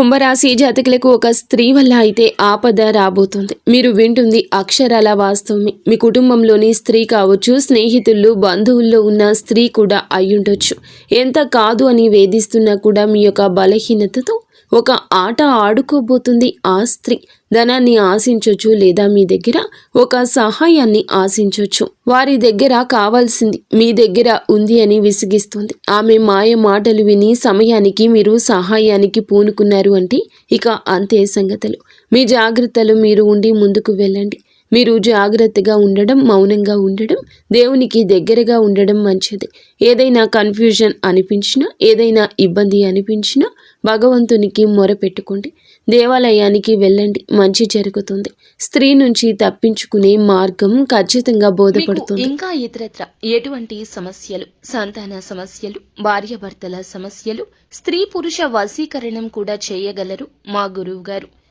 కుంభరాశి జాతకులకు ఒక స్త్రీ వల్ల అయితే ఆపద రాబోతుంది. మీరు వింటుంది అక్షరాల వాస్తవమే. మీ కుటుంబంలోని స్త్రీ కావచ్చు స్నేహితుల్లో బంధువుల్లో ఉన్న స్త్రీ కూడా అయ్యుండొచ్చు. ఎంత కాదు అని వేధిస్తున్నా కూడా మీ యొక్క బలహీనతతో ఒక ఆట ఆడుకోబోతుంది ఆ స్త్రీ. ధనాన్ని ఆశించొచ్చు లేదా మీ దగ్గర ఒక సహాయాన్ని ఆశించొచ్చు. వారి దగ్గర కావాల్సింది మీ దగ్గర ఉంది అని విసిగిస్తుంది. ఆమె మాయ మాటలు విని సమయానికి మీరు సహాయానికి పూనుకున్నారు అంటే ఇక అంతే సంగతులు. మీ జాగ్రత్తలు మీరు ఉండి ముందుకు వెళ్ళండి. మీరు జాగ్రత్తగా ఉండడం మౌనంగా ఉండడం దేవునికి దగ్గరగా ఉండడం మంచిది. ఏదైనా కన్ఫ్యూజన్ అనిపించినా ఏదైనా ఇబ్బంది అనిపించినా భగవంతునికి మొరపెట్టుకోండి దేవాలయానికి వెళ్ళండి మంచి జరుగుతుంది. స్త్రీ నుంచి తప్పించుకునే మార్గం ఖచ్చితంగా బోధపడుతుంది. ఇంకా ఇతరత్ర ఎటువంటి సమస్యలు సంతాన సమస్యలు భార్యాభర్తల సమస్యలు స్త్రీ పురుష వశీకరణం కూడా చేయగలరు మా గురువు గారు